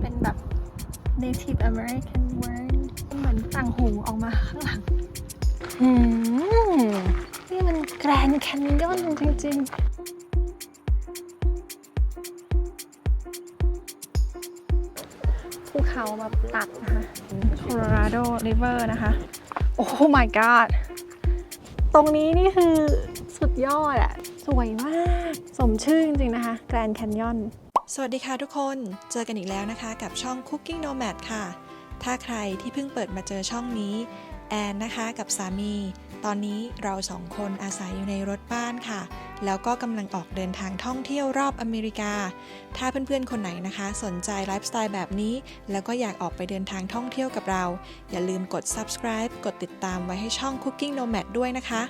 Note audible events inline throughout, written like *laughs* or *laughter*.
เป็นแบบ Native American word เหมือนต่างหูออกมาข้างหลังหืมนี่มันแกรนแคนยอนจริง ๆภูเขาแบบตัดนะคะ Colorado River นะคะ โอ้ my god ตรงนี้นี่คือสุดยอดอะสวยมาก สมชื่อจริงๆนะคะ Grand Canyon สวัสดีค่ะทุกคน เจอกันอีกแล้วนะคะ กับช่อง Cooking Nomad ค่ะ ถ้าใครที่เพิ่งเปิดมาเจอช่องนี้ แอนนะคะกับสามี ตอนนี้เราสองคนอาศัยอยู่ในรถบ้านค่ะ แล้วก็กำลังออกเดินทางท่องเที่ยวรอบอเมริกา ถ้าเพื่อนๆคนไหนนะคะ สนใจไลฟ์สไตล์แบบนี้ แล้วก็อยากออกไปเดินทางท่องเที่ยวกับเรา อย่าลืมกด subscribe กดติดตามไว้ให้ช่อง Cooking Nomad ด้วยนะคะ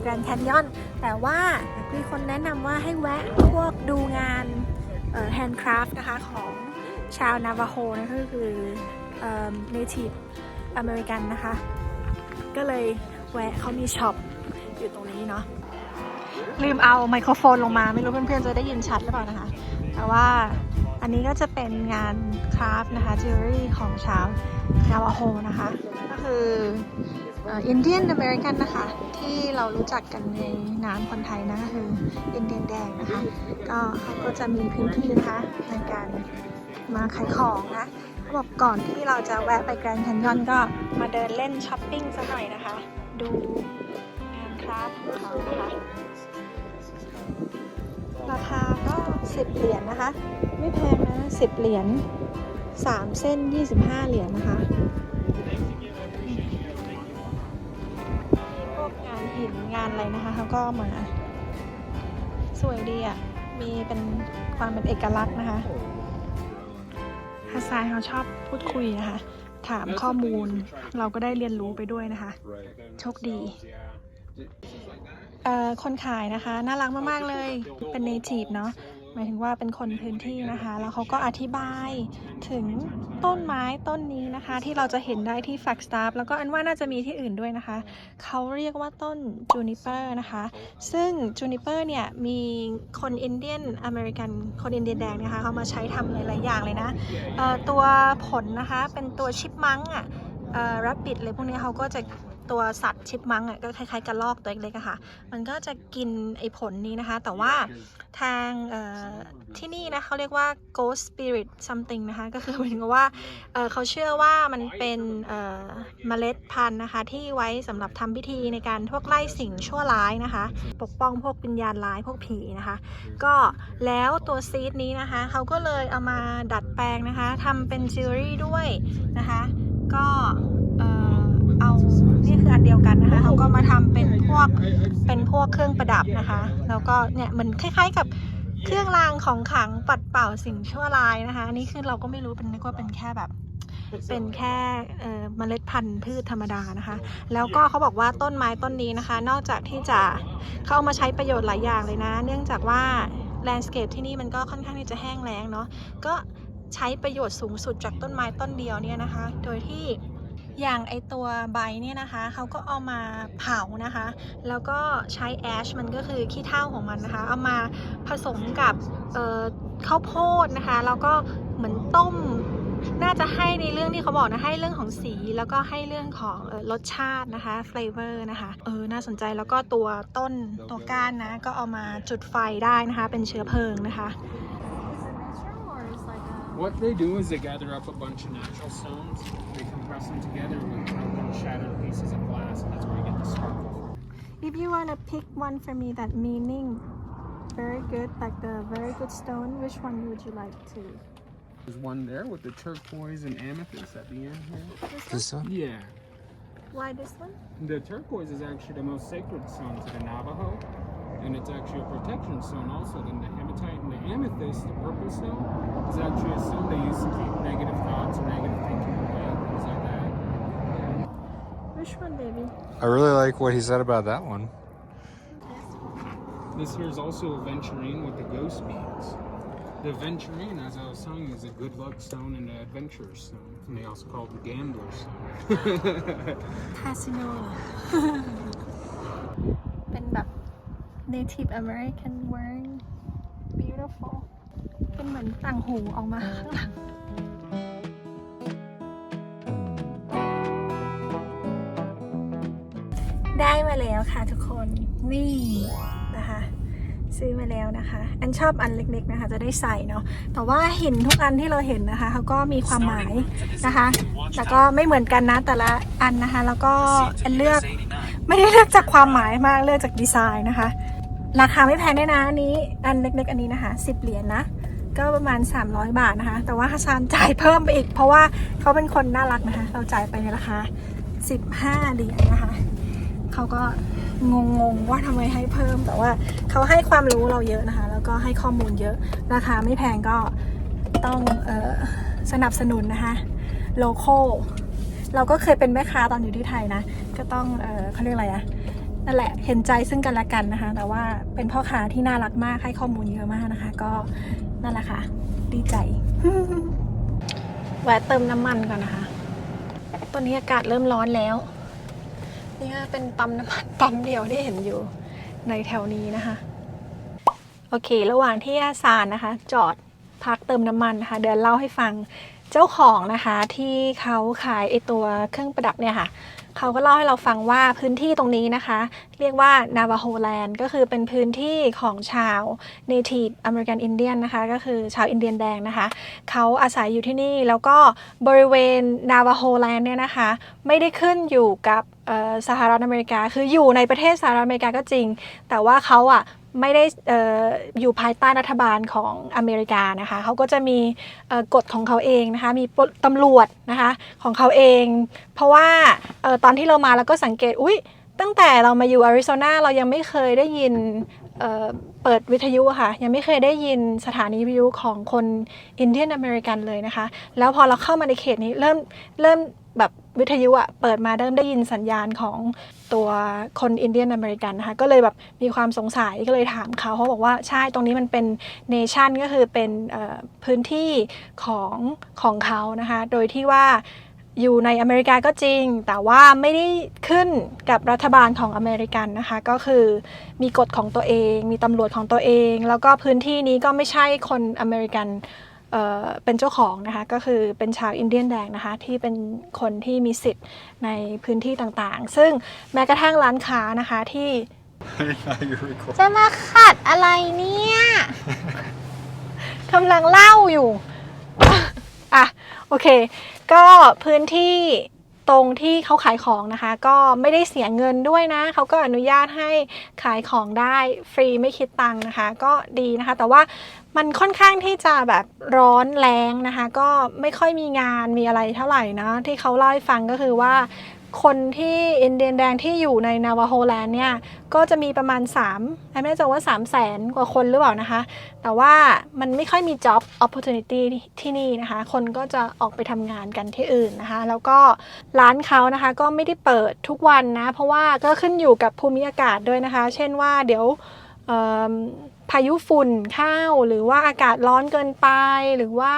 แกรนด์แคนยอน แต่ว่ามีคนแนะนำว่าให้แวะพวกดูงานแฮนด์คราฟต์นะคะของชาวนาวาโฮนะก็คือเอ่อ native American นะคะ ก็เลยแวะเขามีช็อปอยู่ตรงนี้เนาะลืมเอาไมโครโฟนลงมาไม่รู้เพื่อนๆจะได้ยินชัดหรือเปล่านะคะ แต่ว่าอันนี้ก็จะเป็นงานคราฟต์นะคะจิวเวลรี่ของชาวนาวาโฮนะคะ ก็คือ อินเดียนอเมริกันนะคะ ที่เรารู้จักกันในนามคนไทยนะคืออินเดียนแดงนะคะ ก็เขาก็จะมีพื้นที่นะคะในการมาขายของนะเขาบอกก่อนที่เราจะแวะไปแกรนด์แคนยอนก็มาเดินเล่นช้อปปิ้งสักหน่อยนะคะ ดูงานคราฟต์ของเขานะคะราคาก็ 10 เหรียญนะคะ ไม่แพงนะ 10 เหรียญ3เส้น 25 เหรียญนะคะ หินงานอะไรนะคะเขาก็มา สวยดีอะ มีเป็นความเป็นเอกลักษณ์นะคะฮาซายเขาชอบพูดคุยนะคะ ถามข้อมูลเราก็ได้เรียนรู้ไปด้วยนะคะ โชคดีคนขายนะคะ น่ารักมาก ๆ เลยเป็นเนทีฟเนาะ หมายถึงว่าเป็นคนพื้นที่นะคะ แล้วเขาก็อธิบายถึงต้นไม้ต้นนี้นะคะ ที่เราจะเห็นได้ที่แฟกสตาร์แล้วก็อันว่าน่าจะมีที่อื่นด้วยนะคะ เขาเรียกว่าต้นจูนิเปอร์นะคะ ซึ่งจูนิเปอร์เนี่ยมีคนอินเดียนอเมริกันคนอินเดียนแดงนะคะเขามาใช้ทำหลาย ๆ อย่างเลยนะตัวผลนะคะเป็นตัวชิปมังอะเอ่อรับบิดเลยพวกนี้เขาก็จะ ตัวสัตว์ชิปมังอะก็คล้ายๆกระรอกตัวเล็กๆค่ะ มันก็จะกินไอ้ผลนี้นะคะ แต่ว่าทางที่นี่นะเขาเรียกว่า ghost spirit something นะคะ ก็คือหมายถึงว่าเอ่อเขาเชื่อว่ามันเป็นเมล็ดพันธุ์นะคะ ที่ไว้สำหรับทำพิธีในการพวกไล่สิ่งชั่วร้ายนะคะ ปกป้องพวกวิญญาณร้ายพวกผีนะคะ ก็แล้วตัวซีดนี้นะคะเขาก็เลยเอามาดัดแปลงนะคะทำเป็นจิวเวลรี่ด้วยนะคะ ก็เอ่อเอานี่คืออัน เดียวกันนะคะเขาก็มาทำเป็นพวกเป็นพวกเครื่องประดับนะคะ แล้วก็เนี่ยเหมือนคล้าย ๆ กับเครื่องรางของขลังปัดเป่าสิ่งชั่วร้ายนะคะอันนี้คือเราก็ไม่รู้เป็นนึกว่าเป็นแค่แบบเป็นแค่เอ่อเมล็ดพันธุ์พืชธรรมดานะคะ แล้วก็เขาบอกว่าต้นไม้ต้นนี้นะคะ นอกจากที่จะเข้าเอามาใช้ประโยชน์หลายอย่างเลยนะ เนื่องจากว่าแลนด์สเคปที่นี่มันก็ค่อนข้างที่จะแห้งแล้งเนาะก็ใช้ประโยชน์สูงสุดจากต้นไม้ต้นเดียวเนี่ยนะคะ โดยที่ อย่างไอตัวใบเนี่ยนะคะเขาก็เอามาเผานะคะ แล้วก็ใช้แอชมันก็คือขี้เถ้าของมันนะคะ เอามาผสมกับข้าวโพดนะคะ แล้วก็เหมือนต้มน่าจะให้ในเรื่องที่เขาบอกนะ ให้เรื่องของสีแล้วก็ให้เรื่องของออรสชาตินะคะ flavor นะคะ เออ น่าสนใจแล้วก็ตัวต้นตัวก้านนะ ก็เอามาจุดไฟได้นะคะ เป็นเชื้อเพลิงนะคะ What they do is they gather up a bunch of natural stones, they compress them together with broken, shattered pieces of glass, and that's where you get the sparkle. If you want to pick one for me that meaning very good, like the very good stone, which one would you like to? There's one there with the turquoise and amethyst at the end here. This one? Yeah. Why this one? The turquoise is actually the most sacred stone to the Navajo, and it's actually a protection stone also. Then the hematite and the amethyst, the purple stone, is actually a stone they use to keep negative thoughts or negative thinking away, things like that. Which one, baby? I really like what he said about that one. This here is also a venturine with the ghost beads. The venturine, as I was saying, is a good luck stone and an adventure stone. And they also call it the gambler stone. *laughs* Casino เป็นแบบ *laughs* Native American wearing beautiful เป็นเหมือนต่างหูออกมาข้างหลัง ได้มาแล้วค่ะทุกคนนี่นะคะ ซื้อมาแล้วนะคะ อันชอบอันเล็กๆนะคะ จะได้ใส่เนาะแต่ว่าเห็นทุกอันที่เราเห็นนะคะเขาก็มีความหมายนะคะแต่ก็ไม่เหมือนกันนะแต่ละอันนะคะ แล้วก็อันเลือกไม่ได้เลือกจากความหมายมากเลือกจากดีไซน์นะคะ ราคาไม่แพงด้วยนะอันนี้อันเล็กๆ อันนี้นะคะ10เหรียญนะก็ประมาณ 300 บาทนะคะ แต่ว่าฮัสซานจ่ายเพิ่มไปอีก เพราะว่าเขาเป็นคนน่ารักนะคะ เราจ่ายไปในราคา 15 เหรียญนะคะ เขาก็งงๆว่าทำไมให้เพิ่ม แต่ว่าเขาให้ความรู้เราเยอะนะคะ แล้วก็ให้ข้อมูลเยอะ ราคาไม่แพงก็ต้องออสนับสนุนนะคะโลโก้เราก็เคยเป็นแม่ค้าตอนอยู่ที่ไทยนะ ก็ต้องเออเขาเรียกอะไรอะนั่นแหละเห็นใจซึ่งกันและกันนะคะ แต่ว่าเป็นพ่อค้าที่น่ารักมากให้ข้อมูลเยอะมากนะคะ ก็นั่นแหละค่ะ ดีใจแวะเติมน้ำมันก่อนนะคะ ตอนนี้อากาศเริ่มร้อนแล้ว นี่ค่ะเป็นปั๊มน้ำมันปั๊มเดียวที่เห็นอยู่ในแถวนี้นะคะ โอเค ระหว่างที่อาซานนะคะ จอดพักเติมน้ำมันนะคะ เดี๋ยวเล่าให้ฟังเจ้าของนะคะที่เขาขายไอตัวเครื่องประดับเนี่ยค่ะเขาก็เล่าให้เราฟังว่าพื้นที่ตรงนี้นะคะ เรียกว่า Navajo Land ก็คือเป็นพื้นที่ของชาว Native American Indian นะคะ ก็คือชาวอินเดียนแดงนะคะเขาอาศัยอยู่ที่นี่แล้วก็บริเวณ Navajo Land เนี่ยนะคะ ไม่ได้ขึ้นอยู่กับ สหรัฐอเมริกา คืออยู่ในประเทศสหรัฐอเมริกาก็จริง แต่ว่าเขาอะไม่ได้อออยู่ภายใต้รัฐบาลของอเมริกานะคะเขาก็จะมีกฎของเขาเองนะคะ มีตำรวจนะคะของเขาเอง เพราะว่าออตอนที่เรามาเราก็สังเกต อุ๊ย ตั้งแต่เรามาอยู่อาริโซนาเรายังไม่เคยได้ยินเเปิดวิทยุค่ะ ยังไม่เคยได้ยินสถานีวิทยุของคนอินเดียนอเมริกันเลยนะคะ แล้วพอเราเข้ามาในเขตนี้เริ่มเริ่มแบบ วิทยุอะเปิดมาเริ่มได้ยินสัญญาณของตัวคนอินเดียนอเมริกันนะคะก็เลยแบบมีความสงสัยก็เลยถามเขาเขาบอกว่าใช่ตรงนี้มันเป็นเนชั่นก็คือเป็นพื้นที่ของของเขานะคะโดยที่ว่าอยู่ในอเมริกาก็จริง แต่ว่าไม่ได้ขึ้นกับรัฐบาลของอเมริกันนะคะ ก็คือมีกฎของตัวเอง มีตำรวจของตัวเอง แล้วก็พื้นที่นี้ก็ไม่ใช่คนอเมริกัน เอ่อเป็นเจ้าของนะคะก็คือเป็นชาวอินเดียนแดงนะคะที่เป็นคนที่มีสิทธิ์ในพื้นที่ต่างๆ ซึ่งแม้กระทั่งร้านค้านะคะที่ You're recording. จะมาขัดอะไรเนี่ยกำลังเล่าอยู่ อะ โอเค ก็พื้นที่ ตรงที่เขาขายของนะคะ ก็ไม่ได้เสียเงินด้วยนะ เขาก็อนุญาตให้ขายของได้ฟรีไม่คิดตังค์นะคะ ก็ดีนะคะ แต่ว่ามันค่อนข้างที่จะแบบร้อนแรงนะคะ ก็ไม่ค่อยมีงานมีอะไรเท่าไหร่นะที่เขาเล่าให้ฟังก็คือว่า คนที่อินเดียนแดงที่อยู่ในนาวาโฮแลนด์เนี่ย ก็จะมีประมาณ3ไม่แน่ใจว่า3 0 0แสนกว่าคนหรือเปล่านะคะ แต่ว่ามันไม่ค่อยมี job opportunity ที่นี่นะคะ คนก็จะออกไปทำงานกันที่อื่นนะคะ แล้วก็ร้านเขานะคะก็ไม่ได้เปิดทุกวันนะ เพราะว่าก็ขึ้นอยู่กับภูมิอากาศด้วยนะคะ เช่นว่าเดี๋ยวพายุฝุ่นเข้าหรือว่าอากาศร้อนเกินไปหรือว่า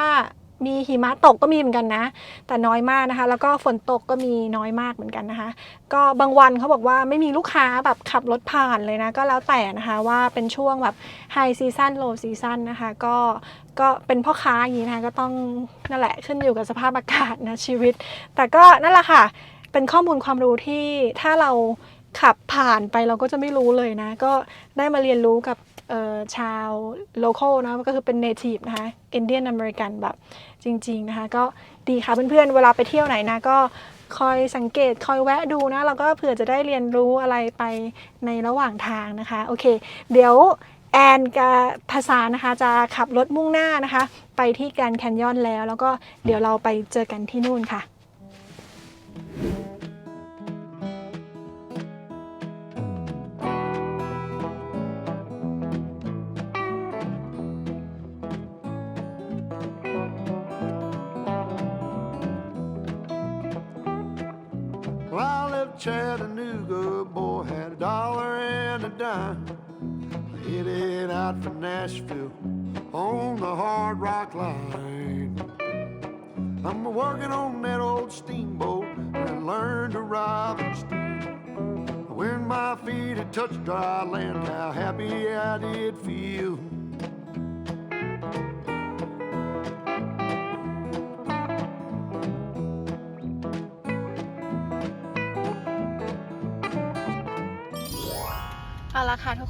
มีหิมะตกก็มีเหมือนกันนะ แต่น้อยมากนะคะ แล้วก็ฝนตกก็มีน้อยมากเหมือนกันนะคะ ก็บางวันเขาบอกว่าไม่มีลูกค้าแบบขับรถผ่านเลยนะ ก็แล้วแต่นะคะว่าเป็นช่วงแบบไฮซีซันโลซีซันนะคะ ก็ก็เป็นพ่อค้าอย่างนี้นะคะก็ต้องนั่นแหละขึ้นอยู่กับสภาพอากาศนะชีวิต แต่ก็นั่นแหละค่ะ เป็นข้อมูลความรู้ที่ถ้าเราขับผ่านไปเราก็จะไม่รู้เลยนะ ก็ได้มาเรียนรู้กับ ชาวโลเคอลนะก็คือเป็น native นะคะอินเดียนอเมริกันแบบจริง ๆ นะคะ ก็ดีค่ะเพื่อนๆ เวลาไปเที่ยวไหนนะก็คอยสังเกตคอยแวะดูนะแล้วก็เผื่อจะได้เรียนรู้อะไรไปในระหว่างทางนะคะ โอเค เดี๋ยวแอนกับภาษานะคะ จะขับรถมุ่งหน้านะคะ ไปที่แกรนด์แคนยอนแล้ว แล้วก็เดี๋ยวเราไปเจอกันที่นู่นค่ะ Chattanooga, boy had a dollar and a dime. Headed out for Nashville on the hard rock line. I'm working on that old steamboat and I learned to ride and steam. When my feet had touched dry land, how happy I did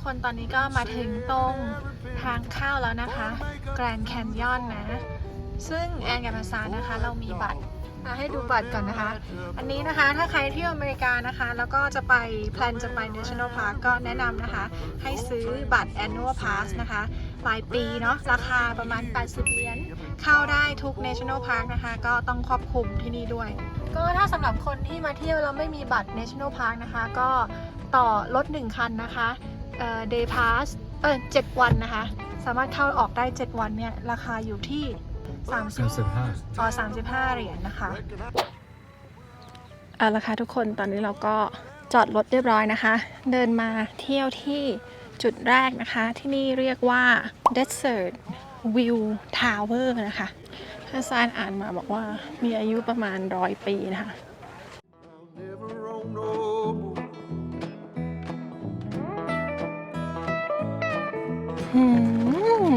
คนตอนนี้ก็มาถึงตรงทางเข้าแล้วนะคะ แกรนด์แคนยอนนะ ซึ่งแอนกับมาซานะคะ เรามีบัตรอะให้ดูบัตรก่อนนะคะ อันนี้นะคะถ้าใครเที่ยวอเมริกานะคะ แล้วก็จะไปแพลนจะไป National Park ก็แนะนำนะคะ ให้ซื้อบัตร Annual Pass นะคะรายปีเนาะราคาประมาณ 80 เหรียญเข้าได้ทุก National Park นะคะ ก็ต้องครอบคลุมที่นี่ด้วย ก็ถ้าสำหรับคนที่มาเที่ยวแล้วไม่มีบัตร National Park นะคะ ก็ต่อรถ1คันนะคะ เอ่อ Day Pass เออ7วันนะคะ สามารถเข้าออกได้ 7 วันเนี่ย ราคาอยู่ที่30อ๋อ35เหรียญนะคะเอาละค่ะทุกคนตอนนี้เราก็จอดรถเรียบร้อยนะคะ เดินมาเที่ยวที่จุดแรกนะคะ ที่นี่เรียกว่า Desert View Tower นะคะถ้าซานอ่านมาบอกว่ามีอายุประมาณร้อยปีนะคะ หืม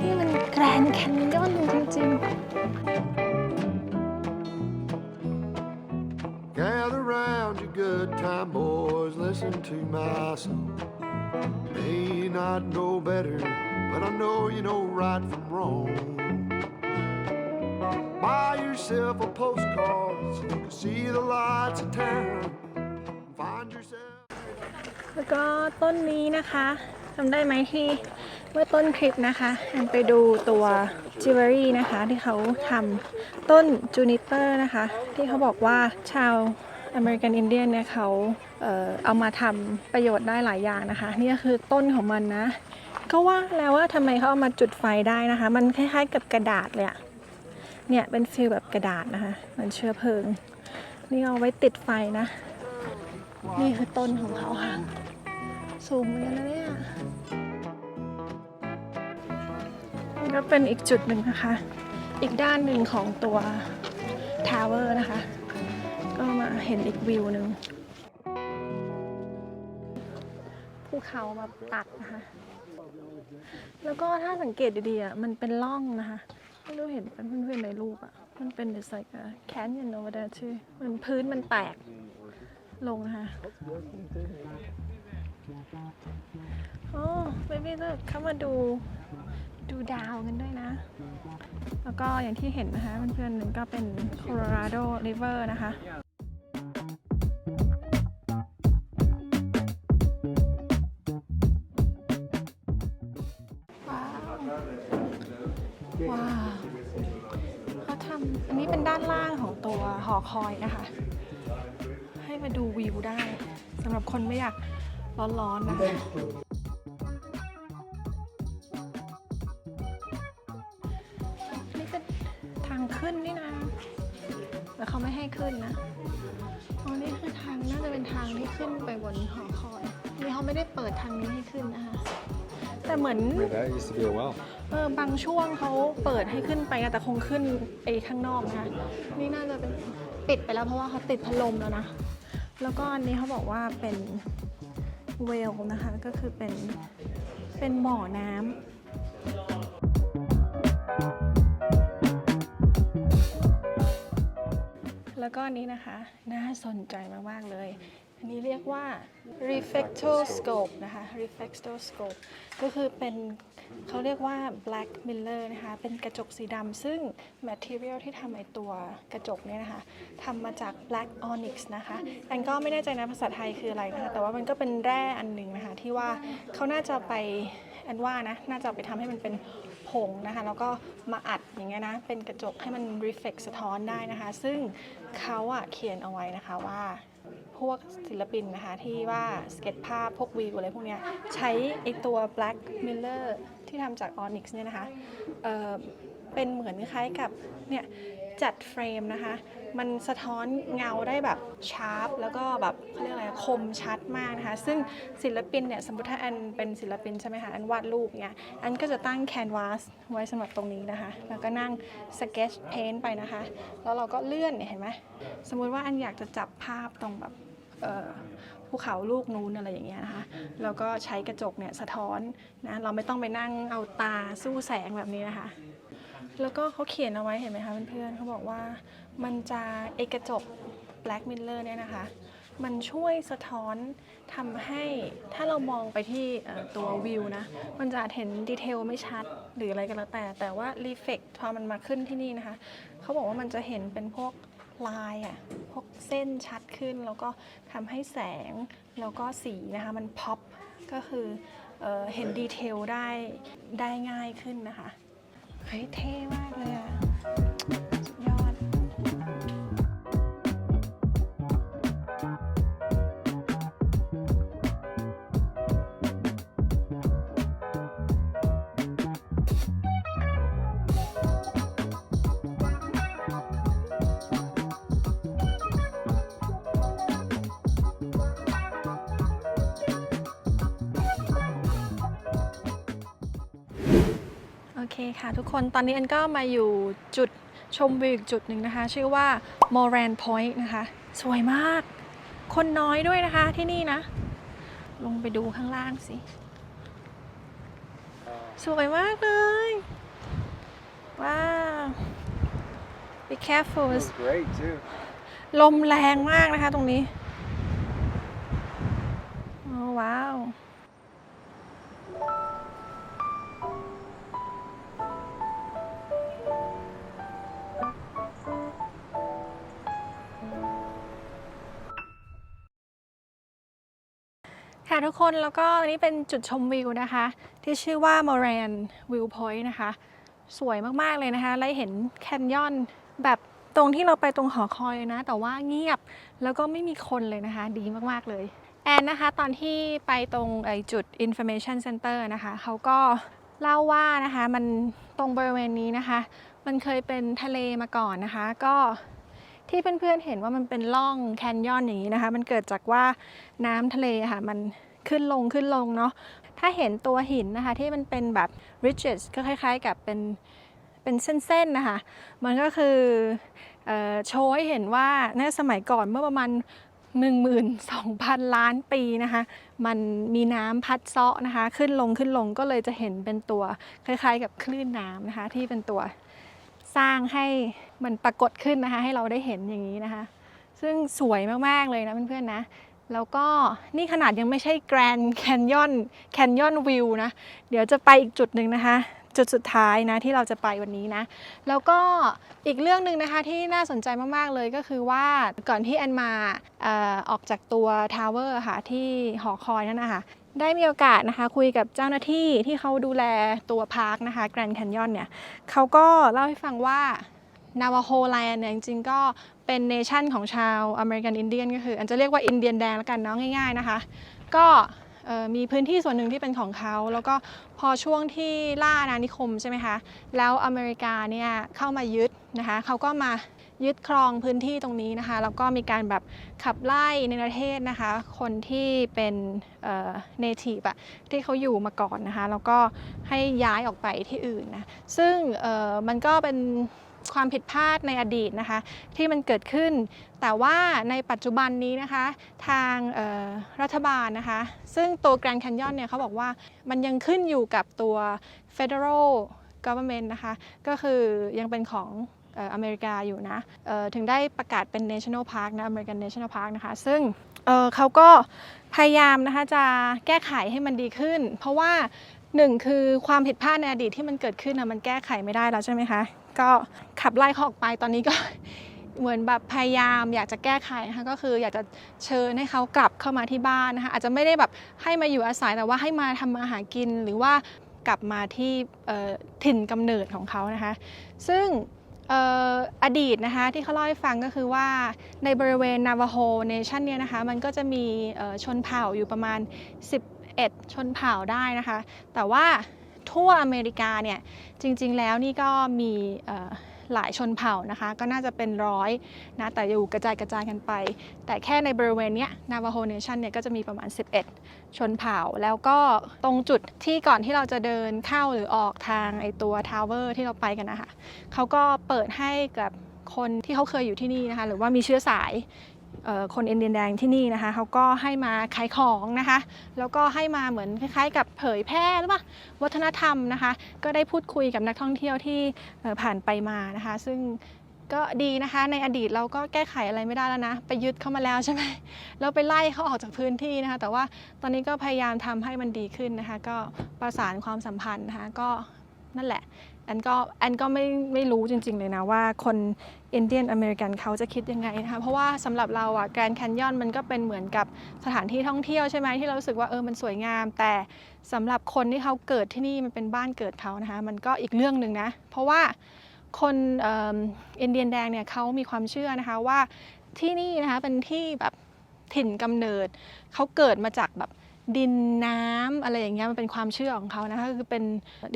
นี่มันแกรนด์แคนยอนจริง Gather round you good time boys, listen to my song. May not know better, but I know you know right from wrong. Buy yourself a postcard so you can see the lights of town. Find yourself. ๆ แล้วก็ต้นนี้นะคะ จำได้ไหมที่เมื่อต้นคลิปนะคะแอนไปดูตัวจิวเวลรี่นะคะ ที่เขาทำต้นจูนิเปอร์นะคะ ที่เขาบอกว่าชาวอเมริกันอินเดียนเนี่ยเขาเออเอามาทำประโยชน์ได้หลายอย่างนะคะ นี่ก็คือต้นของมันนะ ก็ว่าแล้วว่าทำไมเขาเอามาจุดไฟได้นะคะ มันคล้ายๆกับกระดาษเลยอะเนี่ยเป็นฟิลแบบกระดาษนะคะเหมือนเชื้อเพลิง นี่เอาไว้ติดไฟนะ นี่คือต้นของเขาค่ะ สูงเหมือนกันนะเนี่ยก็เป็นอีกจุดหนึ่งนะคะ อีกด้านหนึ่งของตัวทาวเวอร์นะคะ ก็มาเห็นอีกวิวหนึ่งภูเขามาตัดนะคะ แล้วก็ถ้าสังเกตดีๆอะมันเป็นร่องนะคะไม่รู้เห็นเป็นเพื่อนๆในรูปอะ มันเป็น it's like a canyon over there too มันพื้นมันแตกลงนะคะ โอ้เบบี้เลิกเข้ามาดูดูดาวกันด้วยนะ แล้วก็อย่างที่เห็นนะคะเพื่อนๆหนึ่งก็เป็น Colorado River นะคะว้าวว้าวเขาทำอันนี้เป็นด้านล่างของตัวหอคอยนะคะ ให้มาดูวิวได้สำหรับคนไม่อยาก ร้อนๆนะคะนี่ก็ทางขึ้นนี่นะ แต่เขาไม่ให้ขึ้นนะอ๋อนี่คือทางน่าจะเป็นทางที่ขึ้นไปบนหอคอยนี่เขาไม่ได้เปิดทางนี้ให้ขึ้นนะคะ แต่เหมือน That used to be a well. เออบางช่วงเขาเปิดให้ขึ้นไปนะแต่คงขึ้นไอ้ข้างนอกนะคะนี่น่าจะเป็นปิดไปแล้วเพราะว่าเขาติดพัดลมแล้วนะ แล้วก็อันนี้เขาบอกว่าเป็น เวลนะคะก็คือเป็นเป็นบ่อน้ำแล้วก็อันนี้นะคะ น่าสนใจมาก ๆ เลย อันนี้เรียกว่า reflectoscope นะคะ reflectoscope ก็คือเป็นเขาเรียกว่า black mirror นะคะ เป็นกระจกสีดำซึ่ง material ที่ทำไอตัวกระจกเนี่ยนะคะทำมาจาก black onyx นะคะแอนก็ไม่แน่ใจนะภาษาไทยคืออะไรนะคะ แต่ว่ามันก็เป็นแร่อันหนึ่งนะคะ ที่ว่าเขาน่าจะไปแอนว่านะ น่าจะไปทำให้มันเป็นผงนะคะ แล้วก็มาอัดอย่างเงี้ยนะ เป็นกระจกให้มัน reflect สะท้อนได้นะคะ ซึ่งเขาอะเขียนเอาไว้นะคะว่า พวกศิลปินนะคะที่ว่าสเก็ตภาพพวกวิวอะไรพวกเนี้ยใช้ไอตัว black Miller ที่ทำจาก onyx เนี่ยนะคะเเป็นเหมือนคล้ายกับเนี่ย จัดเฟรมนะคะ มันสะท้อนเงาได้แบบชาร์ปแล้วก็แบบเขาเรียกอะไรคมชัดมากนะคะ ซึ่งศิลปินเนี่ยสมมติถ้าอันเป็นศิลปินใช่ไหมคะ อันวาดรูปเนี่ยอันก็จะตั้งแคนวาสไว้สำหรับตรงนี้นะคะ แล้วก็นั่งสเก็ตเพนไปนะคะ แล้วเราก็เลื่อนเนี่ยเห็นไหมสมมุติว่าอันอยากจะจับภาพตรงแบบภูเขาลูกนู้นอะไรอย่างเงี้ยนะคะ แล้วก็ใช้กระจกเนี่ยสะท้อนนะ เราไม่ต้องไปนั่งเอาตาสู้แสงแบบนี้นะคะ แล้วก็เขาเขียนเอาไว้เห็นไหมคะเพื่อนๆเขาบอกว่ามันจะเอกระจก Black Mirror เนี่ยนะคะ มันช่วยสะท้อนทำให้ถ้าเรามองไปที่ตัววิวนะ มันจะเห็นดีเทลไม่ชัดหรืออะไรก็แล้วแต่ แต่ว่ารีเฟกพอมันมาขึ้นที่นี่นะคะ เขาบอกว่ามันจะเห็นเป็นพวกลายอะพวกเส้นชัดขึ้น แล้วก็ทำให้แสงแล้วก็สีนะคะ มันพ็อปก็คือเออเห็นดีเทลได้ได้ง่ายขึ้นนะคะ เฮ้ยเท่มากเลยอะ เคค่ะทุกคนตอนนี้อันก็มาอยู่จุดชมวิวอีกจุดหนึ่งนะคะ ชื่อว่า Moran Point นะคะ สวยมาก คนน้อยด้วยนะคะที่นี่นะ ลงไปดูข้างล่างสิ สวยมากเลย ว้าว be careful great too. ลมแรงมากนะคะตรงนี้โอ้ว้าว ค่ะทุกคนแล้วก็อันนี้เป็นจุดชมวิวนะคะ ที่ชื่อว่า Moran View Point นะคะ สวยมาก ๆ เลยนะคะและเห็นแคนยอนแบบตรงที่เราไปตรงหอคอยเลยนะ แต่ว่าเงียบแล้วก็ไม่มีคนเลยนะคะ ดีมาก ๆ เลย แอนนะคะ ตอนที่ไปตรงไอจุด Information Center นะคะ เขาก็เล่าว่านะคะ มันตรงบริเวณนี้นะคะ มันเคยเป็นทะเลมาก่อนนะคะ ก็ ที่เพื่อนๆเห็นว่ามันเป็นร่องแคนยอนอย่างนี้นะคะ มันเกิดจากว่าน้ำทะเลค่ะ มันขึ้นลงขึ้นลงเนาะ ถ้าเห็นตัวหินนะคะ ที่มันเป็นแบบ ridges ก็คล้าย ๆ กับเป็นเป็นเส้นๆนะคะ มันก็คือออโชว์ให้เห็นว่าในสมัยก่อนเมื่อประมาณ 12,000 ล้านปีนะคะ มันมีน้ำพัดเซาะนะคะ ขึ้นลงขึ้นลงก็เลยจะเห็นเป็นตัวคล้ายๆ กับคลื่นน้ำนะคะ ที่เป็นตัว สร้างให้มันปรากฏขึ้นนะคะ ให้เราได้เห็นอย่างนี้นะคะ ซึ่งสวยมาก ๆ เลยนะเพื่อนๆนะ แล้วก็นี่ขนาดยังไม่ใช่แกรนแคนยอนแคนยอนวิวนะ เดี๋ยวจะไปอีกจุดหนึ่งนะคะ จุดสุดท้ายนะที่เราจะไปวันนี้นะ แล้วก็อีกเรื่องหนึ่งนะคะที่น่าสนใจมากๆเลยก็คือว่าก่อนที่แอนมาออออกจากตัวทาวเวอร์ค่ะที่หอคอยนั่นนะคะ ได้มีโอกาสนะคะคุยกับเจ้าหน้าที่ที่เขาดูแลตัวพาร์คนะคะแกรนด์แคนยอนเนี่ยเขาก็เล่าให้ฟังว่านาวาโฮไลน์เนี่ยจริงๆก็เป็นเนชั่นของชาวอเมริกันอินเดียนก็คืออันจะเรียกว่าอินเดียนแดงแล้วกันเนาะง่าย ๆนะคะ ก็มีพื้นที่ส่วนหนึ่งที่เป็นของเขา แล้วก็พอช่วงที่ล่าอาณานิคมใช่ไหมคะ แล้วอเมริกาเนี่ยเข้ามายึดนะคะเขาก็มา ยึดครองพื้นที่ตรงนี้นะคะแล้วก็มีการแบบขับไล่ในประเทศนะคะ คนที่เป็นเนทีฟอะที่เขาอยู่มาก่อนนะคะ แล้วก็ให้ย้ายออกไปที่อื่นนะซึ่งมันก็เป็นความผิดพลาดในอดีตนะคะ ที่มันเกิดขึ้น แต่ว่าในปัจจุบันนี้นะคะ ทางรัฐบาลนะคะ ซึ่งตัว Grand Canyon เนี่ยเขาบอกว่ามันยังขึ้นอยู่กับตัว Federal Government นะคะ ก็คือยังเป็นของ อเมริกาอยู่นะถึงได้ประกาศเป็น National Park นะ American National Park นะคะ ซึ่งเเขาก็พยายามนะคะจะแก้ไขให้มันดีขึ้น เพราะว่าหนึ่งคือความผิดพลาดในอดีตที่มันเกิดขึ้นนะมันแก้ไขไม่ได้แล้วใช่ไหมคะ ก็ขับไล่เขาออกไปตอนนี้ก็เหมือนแบบพยายามอยากจะแก้ไขนะคะก็คืออยากจะเชิญให้เขากลับเข้ามาที่บ้านนะคะอาจจะไม่ได้แบบให้มาอยู่อาศัยแต่ว่าให้มาทำมาหากินหรือว่ากลับมาที่ถิ่นกำเนิดของเขานะคะ ซึ่ง อดีตนะคะที่เขาเล่าให้ฟังก็คือว่าในบริเวณนาวาโฮเนชันเนี่ยนะคะมันก็จะมีชนเผ่าอยู่ประมาณ 11 ชนเผ่าได้นะคะ แต่ว่าทั่วอเมริกาเนี่ยจริงๆแล้วนี่ก็มี หลายชนเผ่านะคะ ก็น่าจะเป็นร้อยนะแต่อยู่กระจายกระจายกันไป แต่แค่ในบริเวณนี้นาวาโฮเนชั่นเนี่ยก็จะมีประมาณ 11 ชนเผ่า แล้วก็ตรงจุดที่ก่อนที่เราจะเดินเข้าหรือออกทางไอตัวทาวเวอร์ที่เราไปกันนะคะเขาก็เปิดให้กับคนที่เขาเคยอยู่ที่นี่นะคะ หรือว่ามีเชื้อสาย คนอินเดียนแดงที่นี่นะคะเขาก็ให้มาขายของนะคะ แล้วก็ให้มาเหมือนคล้ายๆ กับเผยแพร่หรือเปล่าวัฒนธรรมนะคะ ก็ได้พูดคุยกับนักท่องเที่ยวที่ผ่านไปมานะคะ ซึ่งก็ดีนะคะในอดีตเราก็แก้ไขอะไรไม่ได้แล้วนะ ไปยึดเข้ามาแล้วใช่ไหมเราไปไล่เขาออกจากพื้นที่นะคะ แต่ว่าตอนนี้ก็พยายามทำให้มันดีขึ้นนะคะ ก็ประสานความสัมพันธ์นะคะก็นั่นแหละ แอนก็แอนก็ไม่ไม่รู้จริง ๆ เลยนะว่าคนอินเดียนอเมริกันเขาจะคิดยังไงนะคะเพราะว่าสำหรับเราอะแกรนด์แคนยอนมันก็เป็นเหมือนกับสถานที่ท่องเที่ยวใช่ไหมที่เรารู้สึกว่าเออมันสวยงาม แต่สำหรับคนที่เขาเกิดที่นี่มันเป็นบ้านเกิดเขานะคะมันก็อีกเรื่องหนึ่งนะเพราะว่าคนเอิ่มอินเดียนแดงเนี่ยเขามีความเชื่อนะคะว่าที่นี่นะคะเป็นที่แบบถิ่นกำเนิดเขาเกิดมาจากแบบดินน้ำอะไรอย่างเงี้ยมันเป็นความเชื่อของเขานะคะคือเป็น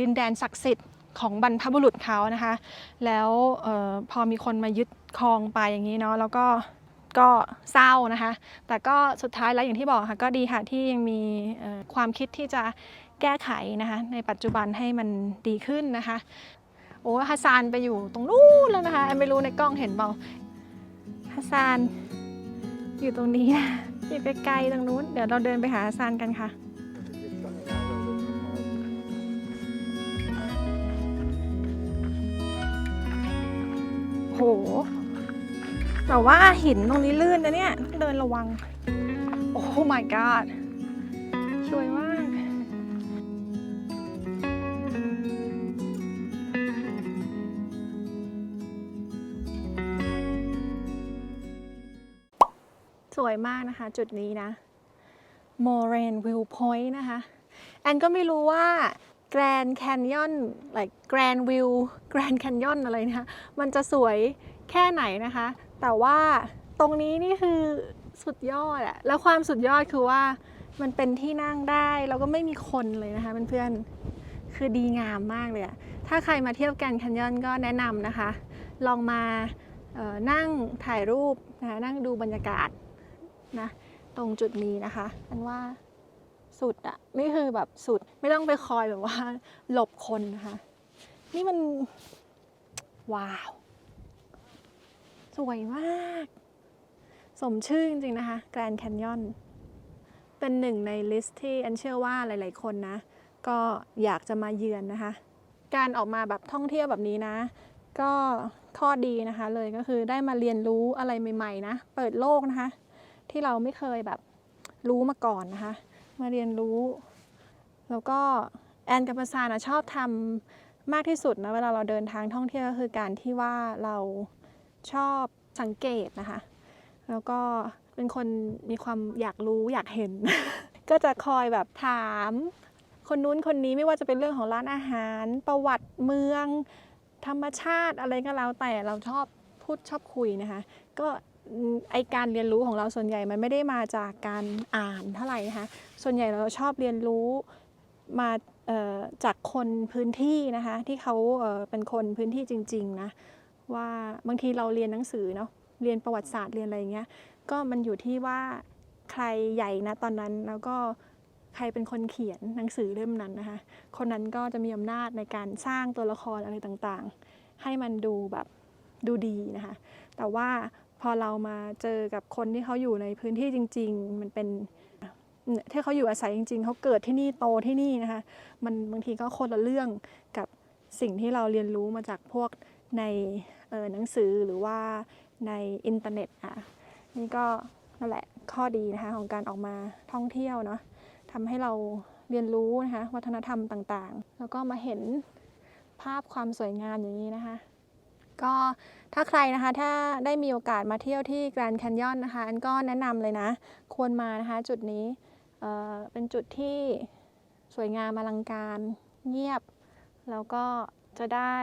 ดินแดนศักดิ์สิทธิ์ ของบรรพบุรุษเขานะคะ แล้วออพอมีคนมายึดครองไปอย่างนี้เนาะแล้วก็ก็เศร้านะคะ แต่ก็สุดท้ายแล้วอย่างที่บอกค่ะก็ดีค่ะที่ยังมีออความคิดที่จะแก้ไขนะคะ ในปัจจุบันให้มันดีขึ้นนะคะ โอ้ฮัสซานไปอยู่ตรงนู้นแล้วนะคะไม่รู้ในกล้องเห็นเปล่าฮัสซานอยู่ตรงนี้นะอยู่ไกลๆตรงนู้น เดี๋ยวเราเดินไปหาฮัสซานกันค่ะ หแต่ว่าหินตรงนี้ลื่นนะเนี่ยต้องเดินระวัง โอ้ my god สวยมาก สวยมากนะคะ จุดนี้นะ Moraine View Point นะคะ แอนก็ไม่รู้ว่า Grand Canyon like Grand View Grand Canyon อะไรนะคะมันจะสวยแค่ไหนนะคะ แต่ว่าตรงนี้นี่คือสุดยอดอะแล้วความสุดยอดคือว่ามันเป็นที่นั่งได้แล้วก็ไม่มีคนเลยนะคะเพื่อนๆคือดีงามมากเลยอะถ้าใครมาเที่ยวแกรนแคนยอนก็แนะนำนะคะ ลองมานั่งถ่ายรูปนะะนั่งดูบรรยากาศนะตรงจุดนี้นะคะอันว่า สุดอะนี่คือแบบสุด ไม่ต้องไปคอยแบบว่า หลบคนนะคะนี่มัน ว้าว สวยมาก สมชื่อจริงๆนะคะแกรนด์แคนยอนเป็นหนึ่งในลิสต์ที่อันเชื่อว่าหลาย ๆ คนนะ ก็อยากจะมาเยือนนะคะ การออกมาแบบท่องเที่ยวแบบนี้นะ ก็ข้อดีนะคะเลยก็คือได้มาเรียนรู้อะไรใหม่ ๆ นะ เปิดโลกนะคะ ที่เราไม่เคยแบบรู้มาก่อนนะคะ มาเรียนรู้ แล้วก็แอนกับประสานะชอบทำมากที่สุดนะเวลาเราเดินทางท่องเที่ยวก็คือการที่ว่าเราชอบสังเกตนะคะ แล้วก็เป็นคนมีความอยากรู้อยากเห็น ก็จะคอยแบบถาม คนนู้นคนนี้ไม่ว่าจะเป็นเรื่องของร้านอาหาร ประวัติเมือง ธรรมชาติอะไรก็แล้วแต่เราชอบพูดชอบคุยนะคะ ก็ ไอการเรียนรู้ของเราส่วนใหญ่มันไม่ได้มาจากการอ่านเท่าไหร่นะคะ ส่วนใหญ่เราชอบเรียนรู้มาจากคนพื้นที่นะคะที่เขาเป็นคนพื้นที่จริงๆนะว่าบางทีเราเรียนหนังสือเนาะเรียนประวัติศาสตร์เรียนอะไรอย่างเงี้ยก็มันอยู่ที่ว่าใครใหญ่นะตอนนั้นแล้วก็ใครเป็นคนเขียนหนังสือเล่มนั้นนะคะ คนนั้นก็จะมีอำนาจในการสร้างตัวละครอะไรต่างๆ ให้มันดูแบบดูดีนะคะ แต่ว่า พอเรามาเจอกับคนที่เขาอยู่ในพื้นที่จริง ๆ มันเป็นเนี่ยที่เขาอยู่อาศัยจริง ๆ เขาเกิดที่นี่โตที่นี่นะคะ มันบางทีก็คนละเรื่องกับสิ่งที่เราเรียนรู้มาจากพวกในเออหนังสือหรือว่าในอินเทอร์เน็ตอะนี่ก็นั่นแหละข้อดีนะคะของการออกมาท่องเที่ยวเนาะทำให้เราเรียนรู้นะคะวัฒนธรรมต่างๆ แล้วก็มาเห็นภาพความสวยงามอย่างนี้นะคะ ก็ถ้าใครนะคะถ้าได้มีโอกาสมาเที่ยวที่แกรนด์แคนยอนนะคะอันก็แนะนำเลยนะ ควรมานะคะจุดนี้เอ่อเป็นจุดที่สวยงามอลังการเงียบ แล้วก็จะได้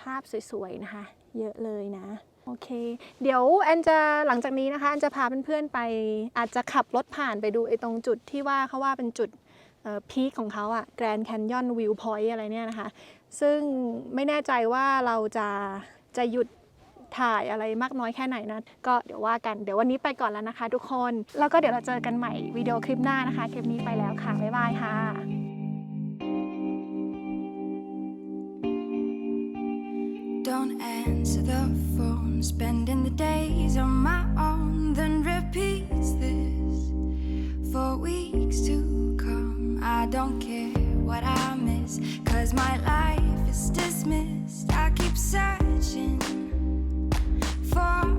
ภาพสวยๆนะคะ เยอะเลยนะโอเค เดี๋ยวแอนจะหลังจากนี้นะคะแอนจะพาเพื่อนๆไป อาจจะขับรถผ่านไปดูไอ้ตรงจุดที่ว่าเขาว่าเป็นจุดพีคของเขาอะแกรนด์แคนยอนวิวพอยต์อะไรเนี่ยนะคะ ซึ่งไม่แน่ใจว่าเราจะจะหยุดถ่ายอะไรมากน้อยแค่ไหนนะ ก็เดี๋ยวว่ากัน เดี๋ยววันนี้ไปก่อนแล้วนะคะทุกคน แล้วก็เดี๋ยวเราเจอกันใหม่วิดีโอคลิปหน้านะคะ คลิปนี้ไปแล้วค่ะ บ๊ายบายค่ะ Don't answer the phone, spending the days on my own, then repeats this for weeks to come. I don't care what I miss. Cause my life is dismissed. I keep searching for